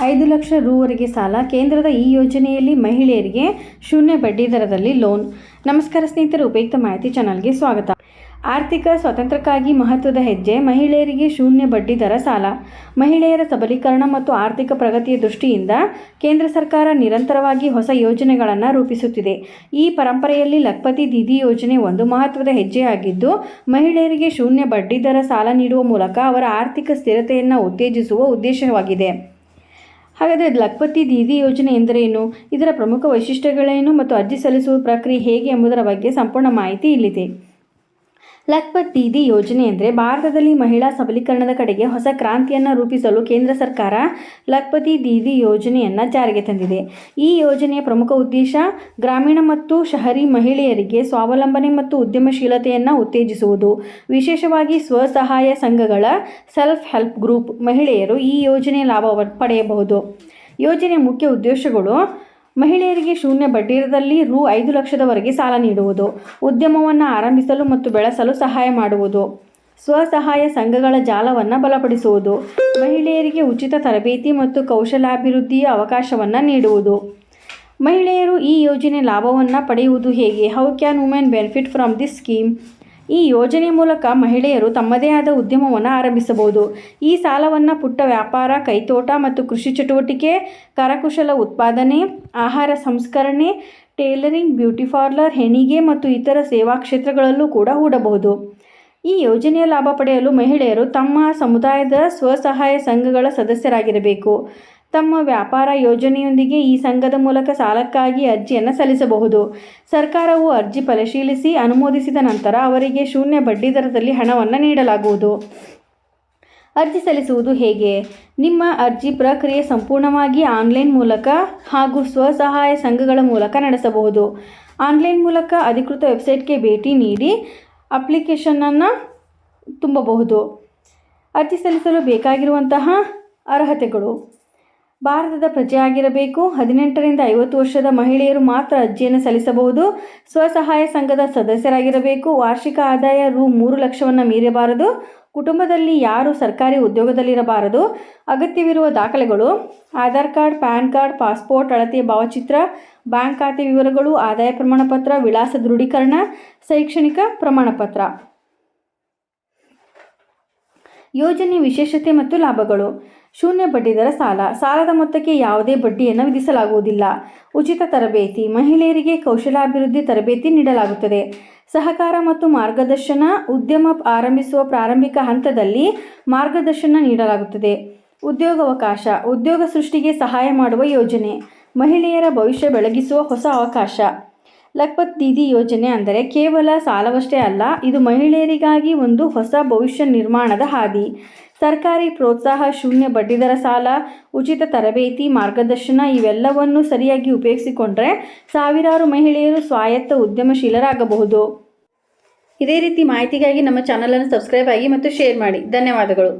ಐದು ಲಕ್ಷ ರೂವರೆಗೆ ಸಾಲ ಕೇಂದ್ರದ ಈ ಯೋಜನೆಯಲ್ಲಿ ಮಹಿಳೆಯರಿಗೆ ಶೂನ್ಯ ಬಡ್ಡಿ ದರದಲ್ಲಿ ಲೋನ್. ನಮಸ್ಕಾರ ಸ್ನೇಹಿತರು, ಉಪಯುಕ್ತ ಮಾಹಿತಿ ಚಾನಲ್ಗೆ ಸ್ವಾಗತ. ಆರ್ಥಿಕ ಸ್ವಾತಂತ್ರ್ಯಕ್ಕಾಗಿ ಮಹತ್ವದ ಹೆಜ್ಜೆ ಮಹಿಳೆಯರಿಗೆ ಶೂನ್ಯ ಬಡ್ಡಿ ದರ ಸಾಲ. ಮಹಿಳೆಯರ ಸಬಲೀಕರಣ ಮತ್ತು ಆರ್ಥಿಕ ಪ್ರಗತಿಯ ದೃಷ್ಟಿಯಿಂದ ಕೇಂದ್ರ ಸರ್ಕಾರ ನಿರಂತರವಾಗಿ ಹೊಸ ಯೋಜನೆಗಳನ್ನು ರೂಪಿಸುತ್ತಿದೆ. ಈ ಪರಂಪರೆಯಲ್ಲಿ ಲಖಪತಿ ದೀದಿ ಯೋಜನೆ ಒಂದು ಮಹತ್ವದ ಹೆಜ್ಜೆಯಾಗಿದ್ದು, ಮಹಿಳೆಯರಿಗೆ ಶೂನ್ಯ ಬಡ್ಡಿ ದರ ಸಾಲ ನೀಡುವ ಮೂಲಕ ಅವರ ಆರ್ಥಿಕ ಸ್ಥಿರತೆಯನ್ನು ಉತ್ತೇಜಿಸುವ ಉದ್ದೇಶವಾಗಿದೆ. ಹಾಗಾದರೆ ಲಖ್ಪತಿ ದೀದಿ ಯೋಜನೆ ಎಂದರೇನು? ಇದರ ಪ್ರಮುಖ ವೈಶಿಷ್ಟ್ಯಗಳೇನು ಮತ್ತು ಅರ್ಜಿ ಸಲ್ಲಿಸುವ ಪ್ರಕ್ರಿಯೆ ಹೇಗೆ ಎಂಬುದರ ಬಗ್ಗೆ ಸಂಪೂರ್ಣ ಮಾಹಿತಿ ಇಲ್ಲಿದೆ. ಲಖ್ಪತ್ ದೀದಿ ಯೋಜನೆ ಅಂದರೆ ಭಾರತದಲ್ಲಿ ಮಹಿಳಾ ಸಬಲೀಕರಣದ ಕಡೆಗೆ ಹೊಸ ಕ್ರಾಂತಿಯನ್ನು ರೂಪಿಸಲು ಕೇಂದ್ರ ಸರ್ಕಾರ ಲಖ್ಪತಿ ದೀದಿ ಯೋಜನೆಯನ್ನು ಜಾರಿಗೆ ತಂದಿದೆ. ಈ ಯೋಜನೆಯ ಪ್ರಮುಖ ಉದ್ದೇಶ ಗ್ರಾಮೀಣ ಮತ್ತು ಶಹರಿ ಮಹಿಳೆಯರಿಗೆ ಸ್ವಾವಲಂಬನೆ ಮತ್ತು ಉದ್ಯಮಶೀಲತೆಯನ್ನು ಉತ್ತೇಜಿಸುವುದು. ವಿಶೇಷವಾಗಿ ಸ್ವಸಹಾಯ ಸಂಘಗಳ ಸೆಲ್ಫ್ ಹೆಲ್ಪ್ ಗ್ರೂಪ್ ಮಹಿಳೆಯರು ಈ ಯೋಜನೆಯ ಲಾಭ ಪಡೆಯಬಹುದು. ಯೋಜನೆಯ ಮುಖ್ಯ ಉದ್ದೇಶಗಳು ಮಹಿಳೆಯರಿಗೆ ಶೂನ್ಯ ಬಡ್ಡಿದರದಲ್ಲಿ ರು ಐದು ಲಕ್ಷದವರೆಗೆ ಸಾಲ ನೀಡುವುದು, ಉದ್ಯಮವನ್ನು ಆರಂಭಿಸಲು ಮತ್ತು ಬೆಳೆಸಲು ಸಹಾಯ ಮಾಡುವುದು, ಸ್ವಸಹಾಯ ಸಂಘಗಳ ಜಾಲವನ್ನು ಬಲಪಡಿಸುವುದು, ಮಹಿಳೆಯರಿಗೆ ಉಚಿತ ತರಬೇತಿ ಮತ್ತು ಕೌಶಲಾಭಿವೃದ್ಧಿಯ ಅವಕಾಶವನ್ನು ನೀಡುವುದು. ಮಹಿಳೆಯರು ಈ ಯೋಜನೆ ಲಾಭವನ್ನು ಪಡೆಯುವುದು ಹೇಗೆ? How can women benefit from this scheme ಈ ಯೋಜನೆ ಮೂಲಕ ಮಹಿಳೆಯರು ತಮ್ಮದೇ ಆದ ಉದ್ಯಮವನ್ನು ಆರಂಭಿಸಬಹುದು. ಈ ಸಾಲವನ್ನು ಪುಟ್ಟ ವ್ಯಾಪಾರ, ಕೈತೋಟ ಮತ್ತು ಕೃಷಿ ಚಟುವಟಿಕೆ, ಕರಕುಶಲ ಉತ್ಪಾದನೆ, ಆಹಾರ ಸಂಸ್ಕರಣೆ, ಟೇಲರಿಂಗ್, ಬ್ಯೂಟಿ ಪಾರ್ಲರ್, ಹೆಣಿಗೆ ಮತ್ತು ಇತರ ಸೇವಾ ಕ್ಷೇತ್ರಗಳಲ್ಲೂ ಕೂಡ ಹೂಡಬಹುದು. ಈ ಯೋಜನೆಯ ಲಾಭ ಪಡೆಯಲು ಮಹಿಳೆಯರು ತಮ್ಮ ಸಮುದಾಯದ ಸ್ವಸಹಾಯ ಸಂಘಗಳ ಸದಸ್ಯರಾಗಿರಬೇಕು. ತಮ್ಮ ವ್ಯಾಪಾರ ಯೋಜನೆಯೊಂದಿಗೆ ಈ ಸಂಘದ ಮೂಲಕ ಸಾಲಕ್ಕಾಗಿ ಅರ್ಜಿಯನ್ನು ಸಲ್ಲಿಸಬಹುದು. ಸರ್ಕಾರವು ಅರ್ಜಿ ಪರಿಶೀಲಿಸಿ ಅನುಮೋದಿಸಿದ ನಂತರ ಅವರಿಗೆ ಶೂನ್ಯ ಬಡ್ಡಿ ದರದಲ್ಲಿ ಹಣವನ್ನು ನೀಡಲಾಗುವುದು. ಅರ್ಜಿ ಸಲ್ಲಿಸುವುದು ಹೇಗೆ? ನಿಮ್ಮ ಅರ್ಜಿ ಪ್ರಕ್ರಿಯೆ ಸಂಪೂರ್ಣವಾಗಿ ಆನ್ಲೈನ್ ಮೂಲಕ ಹಾಗೂ ಸ್ವಸಹಾಯ ಸಂಘಗಳ ಮೂಲಕ ನಡೆಸಬಹುದು. ಆನ್ಲೈನ್ ಮೂಲಕ ಅಧಿಕೃತ ವೆಬ್ಸೈಟ್ಗೆ ಭೇಟಿ ನೀಡಿ ಅಪ್ಲಿಕೇಶನನ್ನು ತುಂಬಬಹುದು. ಅರ್ಜಿ ಸಲ್ಲಿಸಲು ಬೇಕಾಗಿರುವಂತಹ ಅರ್ಹತೆಗಳು ಭಾರತದ ಪ್ರಜೆಯಾಗಿರಬೇಕು ಹದಿನೆಂಟರಿಂದ ಐವತ್ತು ವರ್ಷದ ಮಹಿಳೆಯರು ಮಾತ್ರ ಅರ್ಜಿಯನ್ನು ಸಲ್ಲಿಸಬಹುದು. ಸ್ವಸಹಾಯ ಸಂಘದ ಸದಸ್ಯರಾಗಿರಬೇಕು. ವಾರ್ಷಿಕ ಆದಾಯ ರು ಮೂರು ಲಕ್ಷವನ್ನು ಮೀರಬಾರದು. ಕುಟುಂಬದಲ್ಲಿ ಯಾರು ಸರ್ಕಾರಿ ಉದ್ಯೋಗದಲ್ಲಿರಬಾರದು. ಅಗತ್ಯವಿರುವ ದಾಖಲೆಗಳು, Aadhaar card, PAN card, passport ಅಳತೆಯ ಭಾವಚಿತ್ರ, ಬ್ಯಾಂಕ್ ಖಾತೆ ವಿವರಗಳು, ಆದಾಯ ಪ್ರಮಾಣಪತ್ರ, ವಿಳಾಸ ದೃಢೀಕರಣ, ಶೈಕ್ಷಣಿಕ ಪ್ರಮಾಣಪತ್ರ. ಯೋಜನೆ ವಿಶೇಷತೆ ಮತ್ತು ಲಾಭಗಳು. ಶೂನ್ಯ ಬಡ್ಡಿದರ ಸಾಲ. ಸಾಲದ ಮೊತ್ತಕ್ಕೆ ಯಾವುದೇ ಬಡ್ಡಿಯನ್ನು ವಿಧಿಸಲಾಗುವುದಿಲ್ಲ. ಉಚಿತ ತರಬೇತಿ, ಮಹಿಳೆಯರಿಗೆ ಕೌಶಲಾಭಿವೃದ್ಧಿ ತರಬೇತಿ ನೀಡಲಾಗುತ್ತದೆ. ಸಹಕಾರ ಮತ್ತು ಮಾರ್ಗದರ್ಶನ ಉದ್ಯಮ ಆರಂಭಿಸುವ ಪ್ರಾರಂಭಿಕ ಹಂತದಲ್ಲಿ ಮಾರ್ಗದರ್ಶನ ನೀಡಲಾಗುತ್ತದೆ. ಉದ್ಯೋಗಾವಕಾಶ, ಉದ್ಯೋಗ ಸೃಷ್ಟಿಗೆ ಸಹಾಯ ಮಾಡುವ ಯೋಜನೆ, ಮಹಿಳೆಯರ ಭವಿಷ್ಯ ಬೆಳಗಿಸುವ ಹೊಸ ಅವಕಾಶ. ಲಖ್ಪತ್ ದೀದಿ ಯೋಜನೆ ಅಂದರೆ ಕೇವಲ ಸಾಲವಷ್ಟೇ ಅಲ್ಲ, ಇದು ಮಹಿಳೆಯರಿಗಾಗಿ ಒಂದು ಹೊಸ ಭವಿಷ್ಯ ನಿರ್ಮಾಣದ ಹಾದಿ. ಸರ್ಕಾರಿ ಪ್ರೋತ್ಸಾಹ ಶೂನ್ಯ ಬಡ್ಡಿದರ ಸಾಲ, ಉಚಿತ ತರಬೇತಿ, ಮಾರ್ಗದರ್ಶನ ಇವೆಲ್ಲವನ್ನು ಸರಿಯಾಗಿ ಉಪಯೋಗಿಸಿಕೊಂಡ್ರೆ ಸಾವಿರಾರು ಮಹಿಳೆಯರು ಸ್ವಾಯತ್ತ ಉದ್ಯಮಶೀಲರಾಗಬಹುದು. ಇದೇ ರೀತಿ ಮಾಹಿತಿಗಾಗಿ ನಮ್ಮ ಚಾನಲನ್ನು ಸಬ್ಸ್ಕ್ರೈಬ್ ಆಗಿ ಮತ್ತು ಶೇರ್ ಮಾಡಿ. ಧನ್ಯವಾದಗಳು.